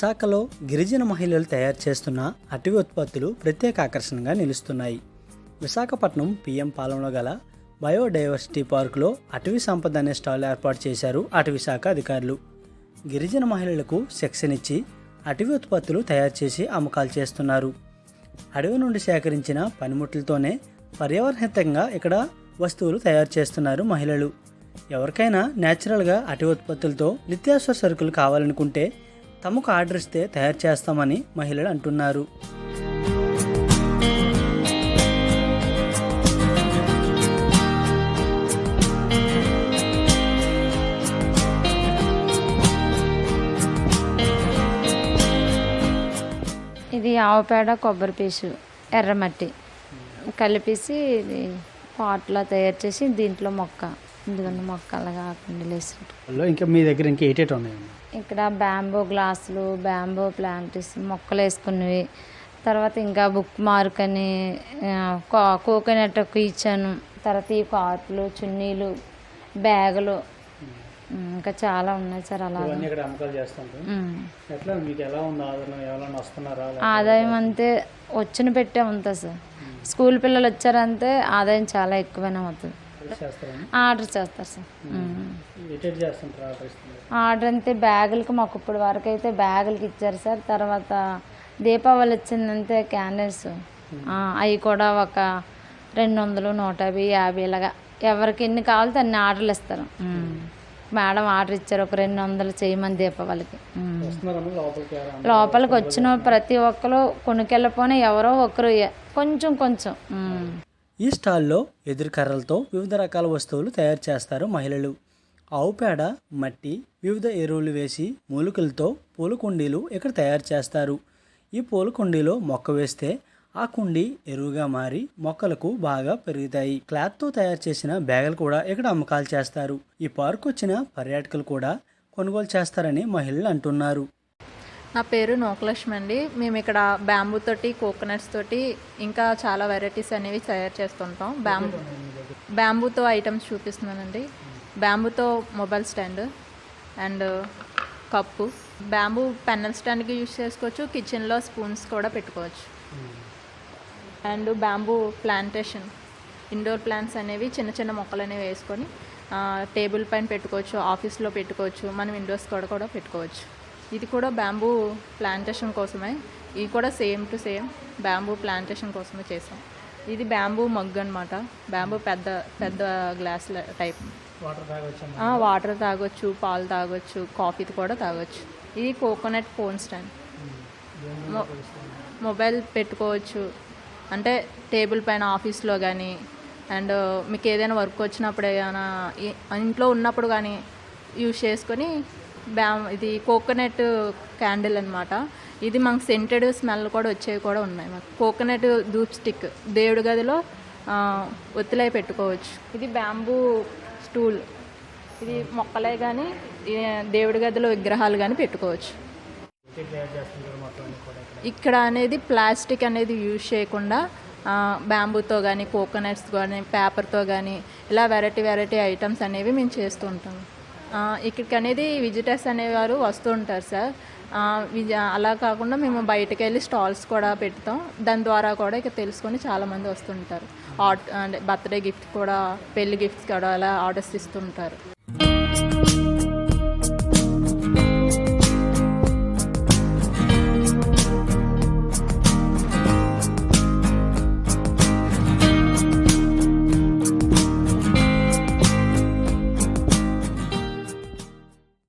విశాఖలో గిరిజన మహిళలు తయారు చేస్తున్న అటవీ ఉత్పత్తులు ప్రత్యేక ఆకర్షణగా నిలుస్తున్నాయి. విశాఖపట్నం పిఎం పాలెంలో గల బయోడైవర్సిటీ పార్కులో అటవీ సంపద అనే స్టాల్ ఏర్పాటు చేశారు అటవీ శాఖ అధికారులు. గిరిజన మహిళలకు శిక్షణ ఇచ్చి అటవీ ఉత్పత్తులు తయారు చేసి అమ్మకాలు చేస్తున్నారు. అడవి నుండి సేకరించిన పనిముట్లతోనే పర్యావరణహితంగా ఇక్కడ వస్తువులు తయారు చేస్తున్నారు మహిళలు. ఎవరికైనా న్యాచురల్గా అటవీ ఉత్పత్తులతో నిత్యావసర సరుకులు కావాలనుకుంటే తమకు ఆర్డర్ ఇస్తే తయారు చేస్తామని మహిళలు అంటున్నారు. ఇది ఆవుపేడ కొబ్బరి పీసు ఎర్రమట్టి కలిపేసి ఇది పాట్లో తయారు చేసి దీంట్లో మొక్క. ఇదిగోండి మొక్క అలాగా కుండీలేసి ఇంకా మీ దగ్గర ఇంకా ఏటేటి ఉన్నాయండి ఇక్కడ బ్యాంబో గ్లాసులు బ్యాంబో ప్లాంట్స్ మొక్కలు వేసుకున్నవి. తర్వాత ఇంకా బుక్ మార్క్ అని కోకోనట్ ఇచ్చాను. తర్వాత ఈ కార్పులు చున్నీలు బ్యాగులు. ఇంకా చాలా ఉన్నాయి సార్ అలా ఆదాయం అంతే వచ్చిన పెట్టే ఉంటుంది సార్. స్కూల్ పిల్లలు వచ్చారంటే ఆదాయం చాలా ఎక్కువనే అవుతుంది. ఆర్డర్ చేస్తారు సార్. ఆర్డర్ అంతే బ్యాగులకి మాకు ఇప్పుడు వరకు అయితే బ్యాగులకి ఇచ్చారు సార్. తర్వాత దీపావళి వచ్చిందంటే క్యాండిల్స్. అవి కూడా ఒక రెండు వందలు నూట యాభై యాభై ఇలాగా. ఎవరికి ఎన్ని కావాలితే అన్ని ఆర్డర్లు ఇస్తారు. మేడం ఆర్డర్ ఇచ్చారు ఒక రెండు వందలు చేయమని దీపావళికి. లోపలికి వచ్చిన ప్రతి ఒక్కరు కొనుకెళ్ళపోయినా ఎవరో ఒకరు కొంచెం కొంచెం. ఈ స్టాల్లో ఎదురు కర్రలతో వివిధ రకాల వస్తువులు తయారు చేస్తారు మహిళలు. ఆవు పేడ మట్టి వివిధ ఎరువులు వేసి మూలికలతో పూల కుండీలు ఇక్కడ తయారు చేస్తారు. ఈ పూల కుండీలో మొక్క వేస్తే ఆ కుండీ ఎరువుగా మారి మొక్కలకు బాగా పెరుగుతాయి. క్లాత్తో తయారు చేసిన బ్యాగులు కూడా ఇక్కడ అమ్మకాలు చేస్తారు. ఈ పార్క్ వచ్చిన పర్యాటకులు కూడా కొనుగోలు చేస్తారని మహిళలు అంటున్నారు. నా పేరు నోకలక్ష్మి అండి. మేము ఇక్కడ బ్యాంబూ తోటి కోకోనట్స్ తోటి ఇంకా చాలా వెరైటీస్ అనేవి తయారు చేస్తుంటాం. బ్యాంబూ బ్యాంబూతో ఐటమ్స్ చూపిస్తున్నానండి. బ్యాంబూతో mobile stand and cup bamboo Fennell స్టాండ్కి యూజ్ చేసుకోవచ్చు. కిచెన్లో స్పూన్స్ కూడా పెట్టుకోవచ్చు. And bamboo plantation indoor plants అనేవి చిన్న చిన్న మొక్కలు అనేవి వేసుకొని టేబుల్ పైన పెట్టుకోవచ్చు ఆఫీస్లో పెట్టుకోవచ్చు మనం విండోస్ కూడా కూడా పెట్టుకోవచ్చు. ఇది కూడా బ్యాంబూ ప్లాంటేషన్ కోసమే. ఇది కూడా same to same bamboo plantation కోసమే చేసాం. ఇది బ్యాంబూ మగ్ అనమాట బ్యాంబూ పెద్ద పెద్ద గ్లాస్ టైప్ వాటర్ తాగొచ్చు పాలు తాగొచ్చు కాఫీ కూడా తాగొచ్చు. ఇది కోకోనట్ ఫోన్ స్టాండ్ మొబైల్ పెట్టుకోవచ్చు. అంటే టేబుల్ పైన ఆఫీస్లో కానీ అండ్ మీకు ఏదైనా వర్క్ వచ్చినప్పుడు ఏదైనా ఇంట్లో ఉన్నప్పుడు కానీ యూజ్ చేసుకొని బ్యామ్ ఇది కోకోనట్ క్యాండిల్ అనమాట ఇది మాకు సెంటెడ్ స్మెల్ కూడా వచ్చేవి కూడా ఉన్నాయి మాకు. కోకోనట్ ధూప్ స్టిక్ దేవుడి గదిలో ఒత్తిలై పెట్టుకోవచ్చు. ఇది బ్యాంబూ స్టూల్. ఇది మొక్కలే కానీ దేవుడి గదిలో విగ్రహాలు కానీ పెట్టుకోవచ్చు. ఇక్కడ అనేది ప్లాస్టిక్ అనేది యూజ్ చేయకుండా బ్యాంబూతో కానీ కోకోనట్స్ కానీ పేపర్తో కానీ ఇలా వెరైటీ వెరైటీ ఐటమ్స్ అనేవి మేము చేస్తూ ఉంటాము ఇక్కడికి అనేది విజిటర్స్ అనేవారు వస్తూ ఉంటారు సార్ అలా కాకుండా మేము బయటకు వెళ్ళి స్టాల్స్ కూడా పెడతాం. దాని ద్వారా కూడా ఇక తెలుసుకొని చాలామంది వస్తుంటారు. ఆర్ట్ అంటే బర్త్డే గిఫ్ట్ కూడా పెళ్ళి గిఫ్ట్స్ కూడా అలా ఆర్డర్స్ ఇస్తుంటారు.